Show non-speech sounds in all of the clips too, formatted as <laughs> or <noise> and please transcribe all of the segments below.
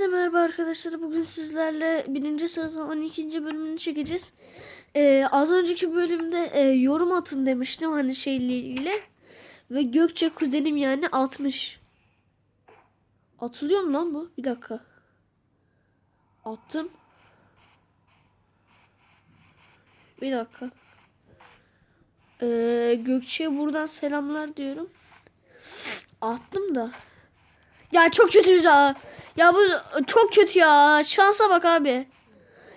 Hepinize merhaba arkadaşlar. Bugün sizlerle birinci sezon 12. bölümünü çekeceğiz. Ee, az önceki bölümde e, yorum atın demiştim hani şeyle ilgili. Ve Gökçe kuzenim yani atmış. Atılıyor mu lan bu? Bir dakika. Attım. Bir dakika. Ee, Gökçe'ye buradan selamlar diyorum. Attım da. Ya çok kötüyüz ha. Ya bu çok kötü ya. Şansa bak abi.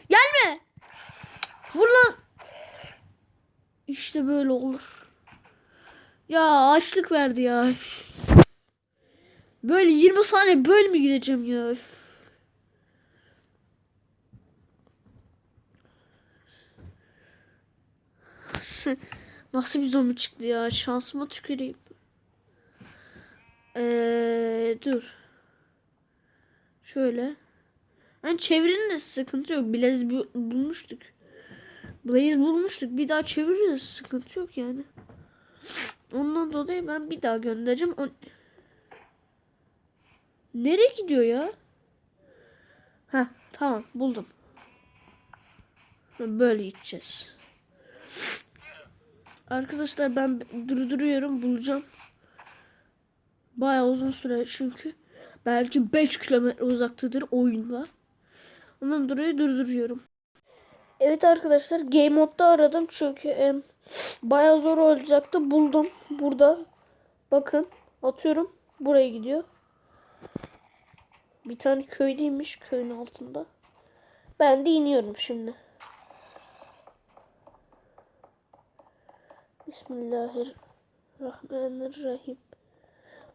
Gelme. Vur lan. İşte böyle olur. Ya açlık verdi ya. Böyle 20 saniye böyle mi gideceğim ya? Nasıl bir zombi çıktı ya? Şansıma tüküreyim. Ee, dur. Şöyle. Yani çevirinin de sıkıntı yok. Blaze bu- bulmuştuk. Blaze bulmuştuk. Bir daha çeviririz. Sıkıntı yok yani. Ondan dolayı ben bir daha göndereceğim. O... Nereye gidiyor ya? Ha tamam buldum. Böyle gideceğiz. Arkadaşlar ben durduruyorum bulacağım. Bayağı uzun süre çünkü. Belki 5 kilometre uzaktadır oyunla. Ondan dolayı durduruyorum. Evet arkadaşlar game modda aradım çünkü e, bayağı zor olacaktı. Buldum burada. Bakın atıyorum. Buraya gidiyor. Bir tane köydeymiş köyün altında. Ben de iniyorum şimdi. Bismillahirrahmanirrahim.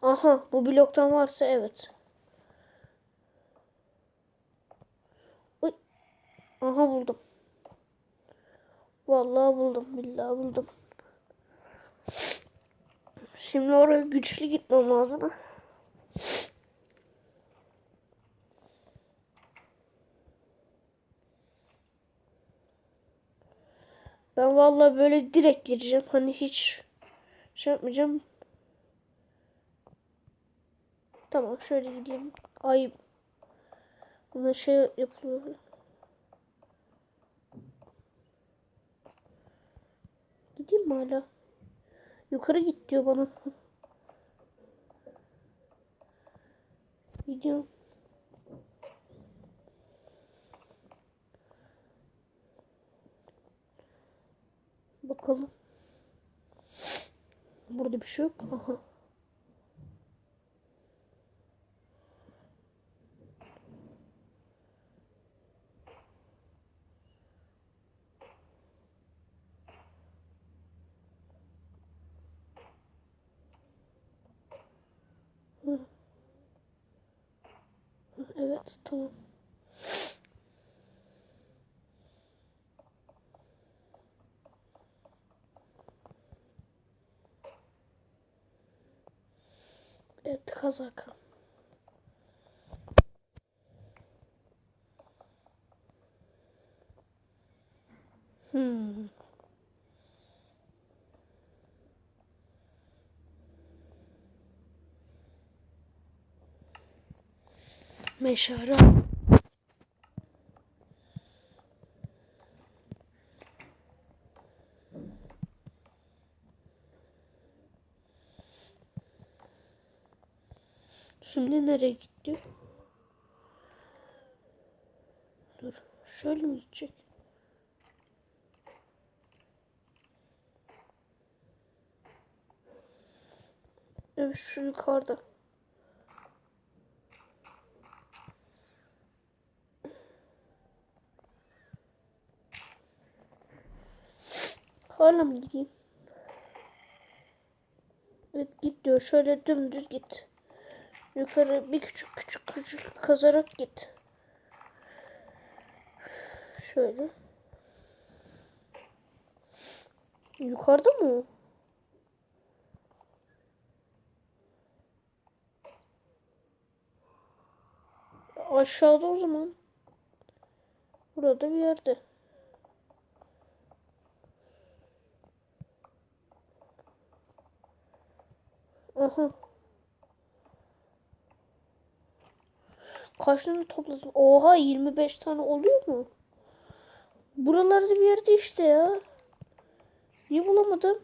Aha bu bloktan varsa evet. Aha buldum. Vallahi buldum. Billahi buldum. Şimdi oraya güçlü gitmem lazım. Ben vallahi böyle direkt gireceğim. Hani hiç şey yapmayacağım. Tamam şöyle gideyim. Ay buna şey yapılıyor. Gideyim mi hala? Yukarı git diyor bana. Gidiyorum. Bakalım. Burada bir şey yok. Aha. Tamam. Evet kazak. Meşale. Şimdi nereye gitti? Dur. Şöyle mi gidecek? Evet şu yukarıda. Hala mı gideyim? Evet git diyor. Şöyle dümdüz git. Yukarı bir küçük küçük küçük kazarak git. Şöyle. Yukarıda mı? Aşağıda o zaman. Burada bir yerde. Aha. kaç tane topladım? Oha 25 tane oluyor mu? Buralarda bir yerde işte ya. Niye bulamadım?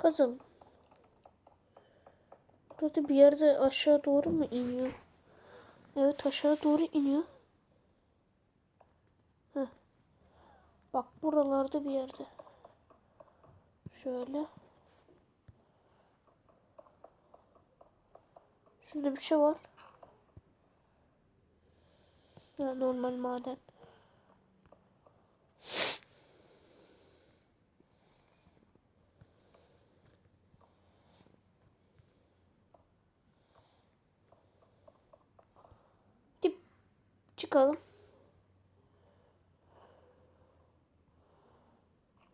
Kazalım. Burada bir yerde aşağı doğru mu iniyor? Evet aşağı doğru iniyor. Heh. Bak buralarda bir yerde. Şöyle. Şurada bir şey var. Ya normal maden.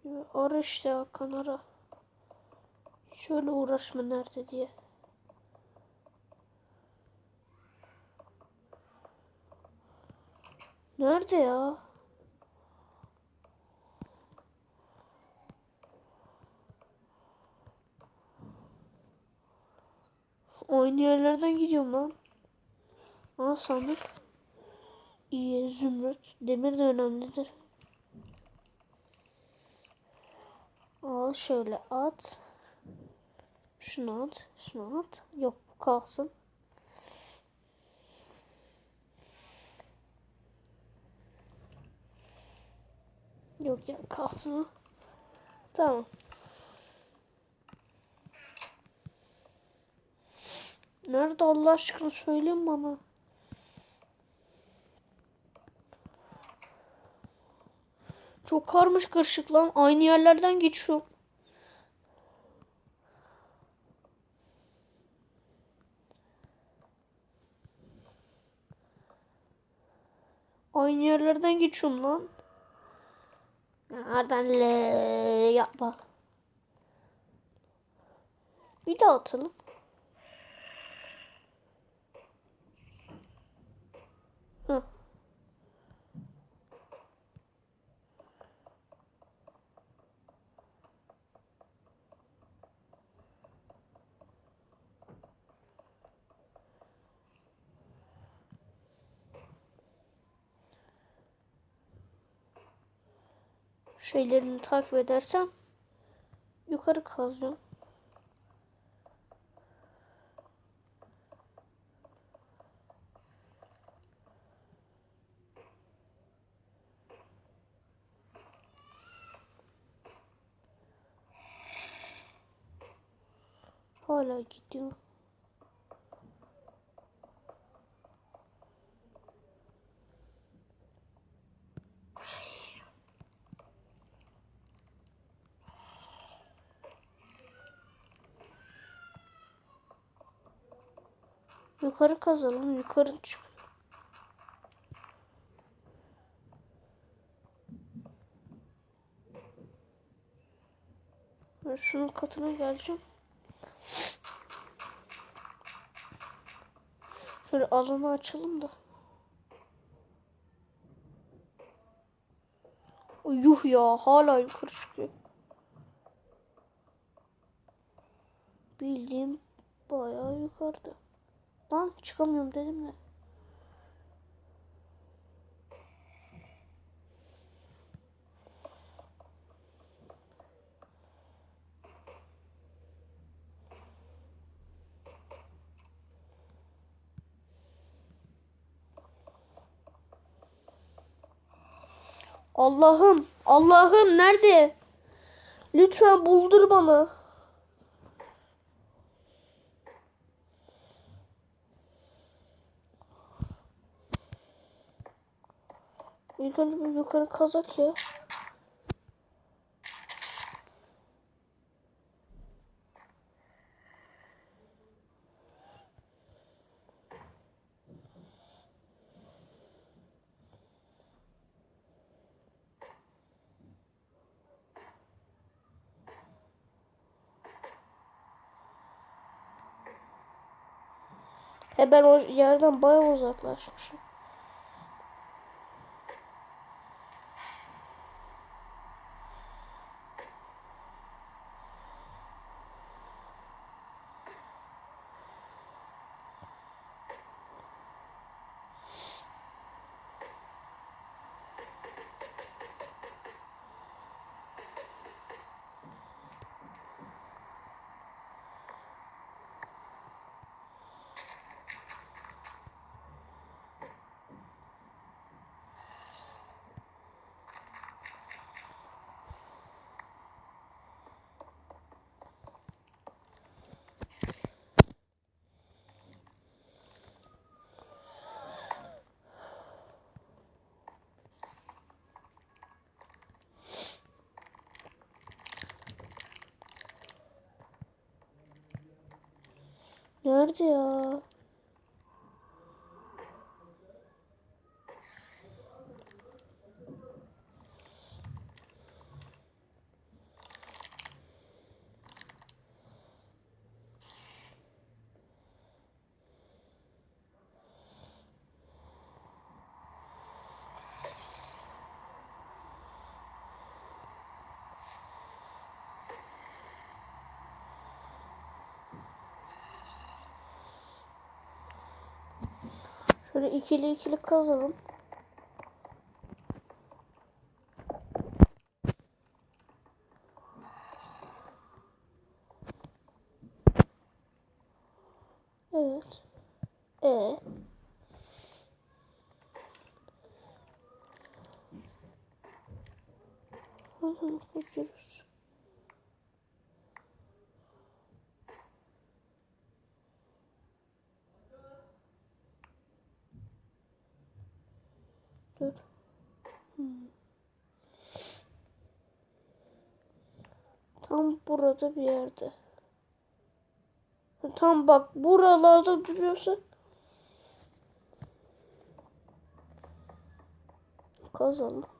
Ya Ara işte Hakan ara. Şöyle uğraşma nerede diye. Nerede ya? Aynı yerlerden gidiyorum lan. Aa sandık. İyi zümrüt. Demir de önemlidir. Al şöyle at. Şunu at. Şunu at. Yok bu kalsın. Yok ya kalsın. Tamam. Nerede Allah aşkına söyleyin bana. Çok karmış karışık lan. Aynı yerlerden geçiyorum. Aynı yerlerden geçiyorum lan. Nereden le yapma. Bir daha atalım. Şeylerini takip edersem yukarı kazıyorum. Hala gidiyor. Yukarı kazalım. Yukarı çık. Ben şunun katına geleceğim. Şöyle alanı açalım da. Yuh ya hala yukarı çıkıyor. Bildiğim bayağı yukarıda. Lan çıkamıyorum dedim de. Allah'ım, Allah'ım nerede? Lütfen buldur bana. İlk önce bir yukarı kazak ya. He ben o yerden bayağı uzaklaşmışım. Nerede ya? Şöyle ikili ikili kazalım. Evet. E. Dur. Hmm. Tam burada bir yerde. Tam bak buralarda duruyorsa kazalım.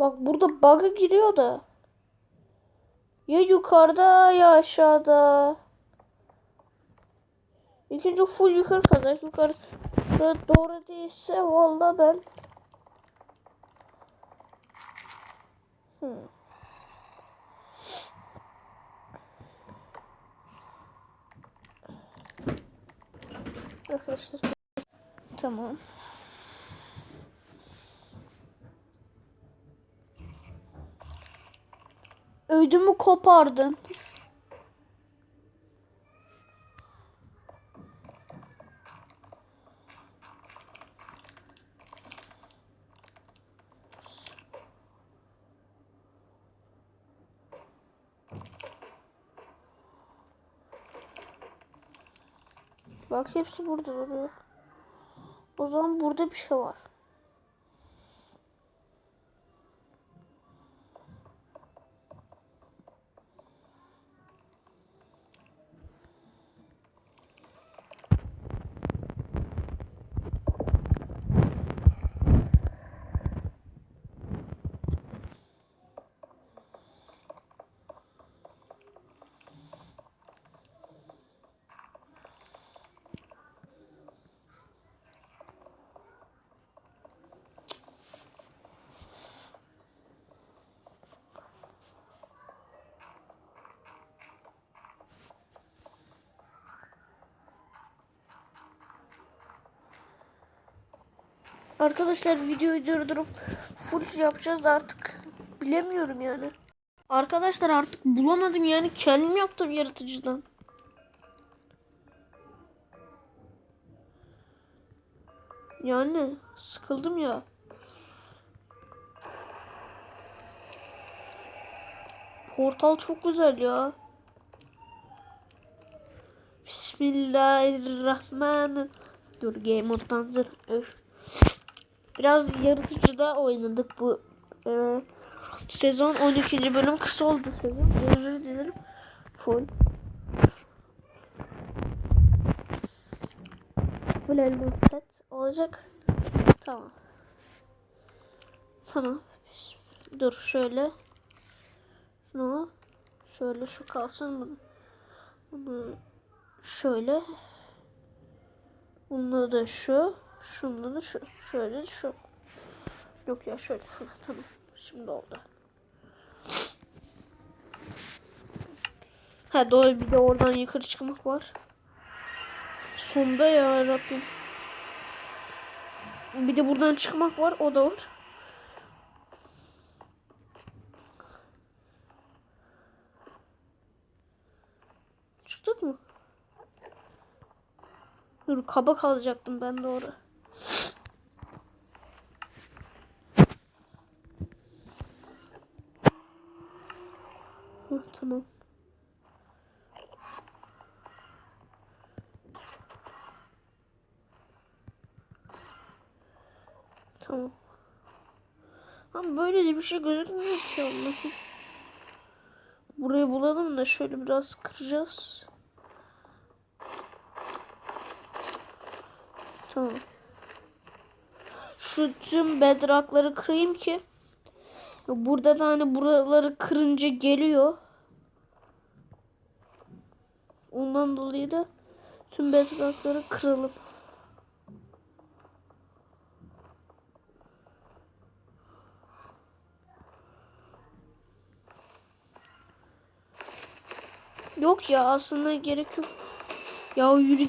Bak burada bug'a giriyor da. Ya yukarıda ya aşağıda. İkinci full yukarı kadar yukarı doğru değilse valla ben hmm. Arkadaşlar tamam. Ödümü kopardın. Bak hepsi burada duruyor. O zaman burada bir şey var. Arkadaşlar videoyu durdurup full yapacağız artık. Bilemiyorum yani. Arkadaşlar artık bulamadım yani kendim yaptım yaratıcıdan. Yani sıkıldım ya. Portal çok güzel ya. Bismillahirrahmanirrahim. Dur game mode'dan zır. Biraz yaratıcıda oynadık bu e, sezon 12. bölüm kısa oldu sezon. Özür dilerim. Full. Böyle elmas set olacak. Tamam. Tamam. Dur şöyle. Şunu. Şöyle şu kalsın bunu. Bunu şöyle. Bunda da şu. Da şu. Şöyle şu. Yok ya şöyle. Heh, <laughs> tamam. Şimdi oldu. Ha doğru bir de oradan yukarı çıkmak var. Sonda ya Rabbim. Bir de buradan çıkmak var. O da var. Çıktık mı? Dur kaba kalacaktım ben doğru. Hah, tamam. Tamam. De bir şey gözükmüyor ki Allah'ım. Burayı bulalım da şöyle biraz kıracağız. Tamam. Şu tüm bedrockları kırayım ki burada da hani buraları kırınca geliyor. Ondan dolayı da tüm bedrockları kıralım. Yok ya aslında gerek yok. Ya yürü